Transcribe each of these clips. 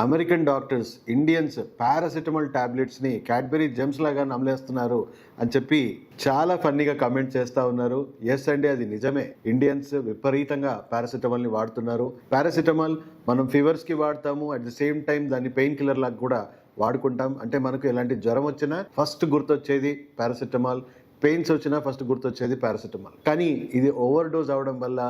American doctors Indians paracetamol టాబ్లెట్స్ని Cadbury Gems లాగా నమలేస్తున్నారు అని చెప్పి చాలా ఫన్నీగా కమెంట్ చేస్తూ ఉన్నారు. ఎస్ అండి అది నిజమే. ఇండియన్స్ విపరీతంగా పారాసిటమాల్ని వాడుతున్నారు. పారాసిటమాల్ మనం ఫీవర్స్కి వాడతాము అట్ ది సేమ్ టైం దాన్ని పెయిన్ కిల్లర్ లాగా కూడా వాడుకుంటాం. అంటే మనకు ఎలాంటి జ్వరం వచ్చినా ఫస్ట్ గుర్తొచ్చేది పారాసిటమాల్. పెయిన్స్ వచ్చినా ఫస్ట్ గుర్తొచ్చేది పారాసెటమాల్. కానీ ఇది ఓవర్ డోస్ అవడం వల్ల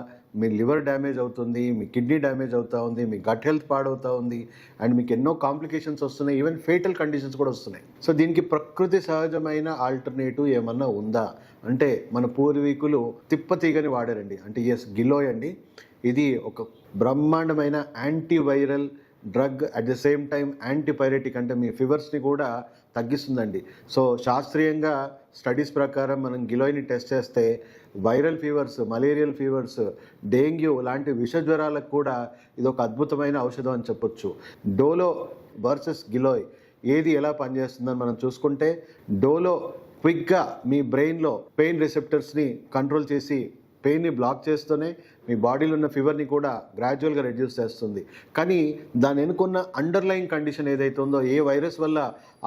మీ లివర్ డ్యామేజ్ అవుతుంది మీ కిడ్నీ డ్యామేజ్ అవుతూ ఉంది మీ గట్ హెల్త్ పాడవుతూ ఉంది అండ్ మీకు ఎన్నో కాంప్లికేషన్స్ వస్తున్నాయి ఈవెన్ ఫేటల్ కండిషన్స్ కూడా వస్తున్నాయి. సో దీనికి ప్రకృతి సహజమైన ఆల్టర్నేటివ్ ఏమన్నా ఉందా? అంటే మన పూర్వీకులు తిప్పతీగని వాడారండి. అంటే ఎస్ గిలోయ్ అండి. ఇది ఒక బ్రహ్మాండమైన antiviral drug at the same time antipyretic అంటే మీ ఫీవర్స్ని కూడా తగ్గిస్తుందండి. సో శాస్త్రీయంగా స్టడీస్ ప్రకారం మనం గిలోయిని టెస్ట్ చేస్తే viral fevers malarial fevers dengue లాంటి విష జ్వరాలకు కూడా ఇది ఒక అద్భుతమైన ఔషధం అని చెప్పొచ్చు. డోలో వర్సెస్ గిలోయ్ ఏది ఎలా పనిచేస్తుందని మనం చూసుకుంటే డోలో క్విక్గా మీ బ్రెయిన్లో పెయిన్ రిసెప్టర్స్ని కంట్రోల్ చేసి పెయిన్ని బ్లాక్ చేస్తూనే మీ బాడీలో ఉన్న ఫీవర్ని కూడా గ్రాడ్యువల్గా రెడ్యూస్ చేస్తుంది. కానీ దాని వెనుకున్న అండర్లైన్ కండిషన్ ఏదైతే ఉందో ఏ వైరస్ వల్ల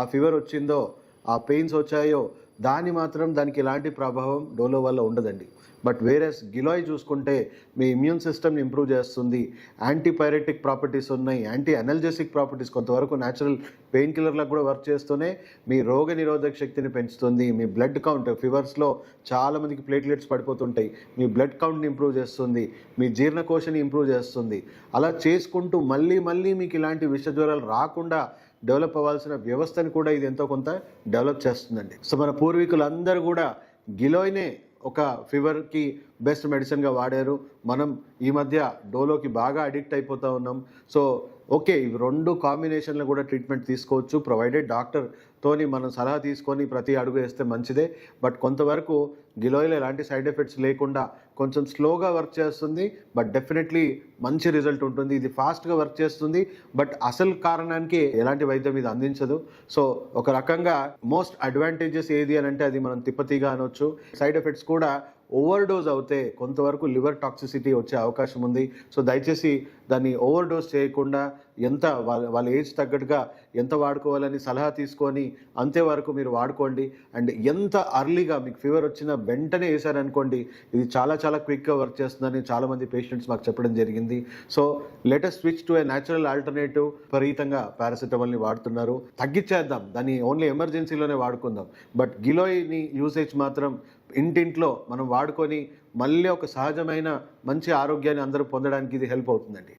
ఆ ఫీవర్ వచ్చిందో ఆ పెయిన్స్ వచ్చాయో దాని మాత్రం దానికి ఎలాంటి ప్రభావం డోలో వల్ల ఉండదండి. బట్ వేరేస్ గిలాయ్ చూసుకుంటే మీ ఇమ్యూన్ సిస్టమ్ని ఇంప్రూవ్ చేస్తుంది. యాంటీపైరెటిక్ ప్రాపర్టీస్ ఉన్నాయి. యాంటీ అనల్జెసిక్ ప్రాపర్టీస్ కొంతవరకు న్యాచురల్ పెయిన్ కిల్లర్లకు కూడా వర్క్ చేస్తూనే మీ రోగ నిరోధక శక్తిని పెంచుతుంది. మీ బ్లడ్ కౌంట్ ఫీవర్స్లో చాలామందికి ప్లేట్లెట్స్ పడిపోతుంటాయి. మీ బ్లడ్ కౌంట్ని ఇంప్రూవ్ చేస్తుంది. మీ జీర్ణకోశని ఇంప్రూవ్ చేస్తుంది. అలా చేసుకుంటూ మళ్ళీ మళ్ళీ మీకు ఇలాంటి విష జ్వరాలు రాకుండా డెవలప్ అవ్వాల్సిన వ్యవస్థను కూడా ఇది ఎంతో కొంత డెవలప్ చేస్తుందండి. సో మన పూర్వీకులందరూ కూడా గిలోయ్నే ఒక ఫీవర్కి బెస్ట్ మెడిసిన్గా వాడారు. మనం ఈ మధ్య డోలోకి బాగా అడిక్ట్ అయిపోతూ ఉన్నాం. సో ఓకే ఇవి రెండు కాంబినేషన్లో కూడా ట్రీట్మెంట్ తీసుకోవచ్చు. ప్రొవైడెడ్ డాక్టర్తోని మనం సలహా తీసుకొని ప్రతి అడుగు వేస్తే మంచిదే. బట్ కొంతవరకు గిలోయిలో ఎలాంటి సైడ్ ఎఫెక్ట్స్ లేకుండా కొంచెం స్లోగా వర్క్ చేస్తుంది. బట్ డెఫినెట్లీ మంచి రిజల్ట్ ఉంటుంది. ఇది ఫాస్ట్గా వర్క్ చేస్తుంది. బట్ అసలు కారణానికి ఎలాంటి వైద్యం ఇది అందించదు. సో ఒక రకంగా మోస్ట్ అడ్వాంటేజెస్ ఏది అని అంటే అది మనం తిప్పతీగా అనొచ్చు. సైడ్ ఎఫెక్ట్స్ కూడా ఓవర్ డోస్ అవుతే కొంతవరకు లివర్ టాక్సిసిటీ వచ్చే అవకాశం ఉంది. సో దయచేసి దాన్ని ఓవర్ డోస్ చేయకుండా ఎంత వాళ్ళ వాళ్ళ ఏజ్ తగ్గట్టుగా ఎంత వాడుకోవాలని సలహా తీసుకొని అంతే వరకు మీరు వాడుకోండి. అండ్ ఎంత అర్లీగా మీకు ఫీవర్ వచ్చిన వెంటనే వేసారనుకోండి ఇది చాలా చాలా క్విక్గా వర్క్ చేస్తుందని చాలామంది పేషెంట్స్ మాకు చెప్పడం జరిగింది. So latest switch to a natural alternative విపరీతంగా పారాసిటమాల్ని వాడుతున్నారు. తగ్గించేద్దాం. దాన్ని ఓన్లీ ఎమర్జెన్సీలోనే వాడుకుందాం. బట్ గిలోయిని యూసేజ్ మాత్రం ఇంటింట్లో మనం వాడుకొని మళ్ళీ ఒక సహజమైన మంచి ఆరోగ్యాన్ని అందరూ పొందడానికి ఇది హెల్ప్ అవుతుందండి.